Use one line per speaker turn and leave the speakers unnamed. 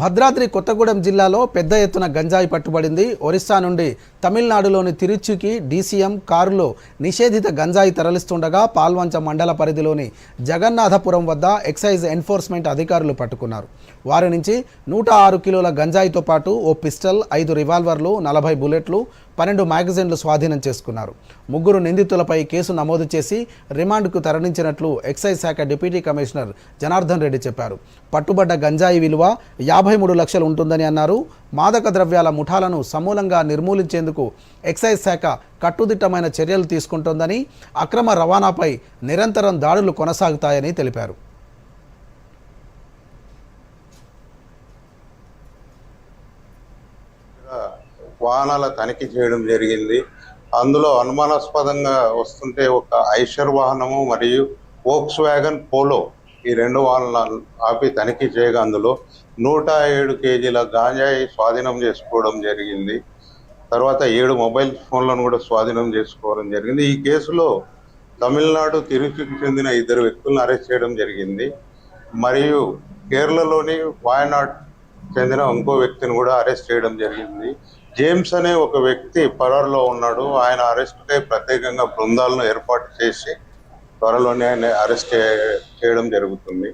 భద్రాద్రి కొత్తగూడెం జిల్లాలో పెద్ద ఎత్తున గంజాయి పట్టుబడింది. ఒరిస్సా నుండి తమిళనాడులోని తిరుచికి డీసీఎం కారులో నిషేధిత గంజాయి తరలిస్తుండగా పాల్వంచ మండల పరిధిలోని జగన్నాథపురం వద్ద ఎక్సైజ్ ఎన్ఫోర్స్మెంట్ అధికారులు పట్టుకున్నారు. వారి నుంచి నూట ఆరు కిలోల గంజాయితో పాటు ఓ పిస్టల్ ఐదు రివాల్వర్లు నలభై బుల్లెట్లు పన్నెండు మ్యాగజైన్లు స్వాధీనం చేసుకున్నారు. ముగ్గురు నిందితులపై కేసు నమోదు చేసి రిమాండ్కు తరలించినట్లు ఎక్సైజ్ శాఖ డిప్యూటీ కమిషనర్ జనార్దన్ రెడ్డి చెప్పారు. పట్టుబడ్డ గంజాయి విలువ యాభై మూడు లక్షలు ఉంటుందని అన్నారు. మాదక ద్రవ్యాల ముఠాలను సమూలంగా నిర్మూలించేందుకు ఎక్సైజ్ శాఖ కట్టుదిట్టమైన చర్యలు తీసుకుంటోందని అక్రమ రవాణాపై నిరంతరం దాడులు కొనసాగుతాయని తెలిపారు.
వాహనాల తనిఖీ చేయడం జరిగింది. అందులో అనుమానాస్పదంగా వస్తుంటే ఒక ఐషర్ వాహనము మరియు వోక్స్ వ్యాగన్ పోలో ఈ రెండు వాహనాలు ఆపి తనిఖీ చేయగా అందులో నూట ఏడు కేజీల గాంజాయి స్వాధీనం చేసుకోవడం జరిగింది. తర్వాత ఏడు మొబైల్ ఫోన్లను కూడా స్వాధీనం చేసుకోవడం జరిగింది. ఈ కేసులో తమిళనాడు తిరుచికి చెందిన ఇద్దరు వ్యక్తులను అరెస్ట్ చేయడం జరిగింది. మరియు కేరళలోని వాయనాడ్ చెందిన ఇంకో వ్యక్తిని కూడా అరెస్ట్ చేయడం జరిగింది. జేమ్స్ అనే ఒక వ్యక్తి పరారులో ఉన్నాడు. ఆయన అరెస్ట్కై ప్రత్యేకంగా బృందాలను ఏర్పాటు చేసి త్వరలోనే ఆయన అరెస్ట్ చేయడం జరుగుతుంది.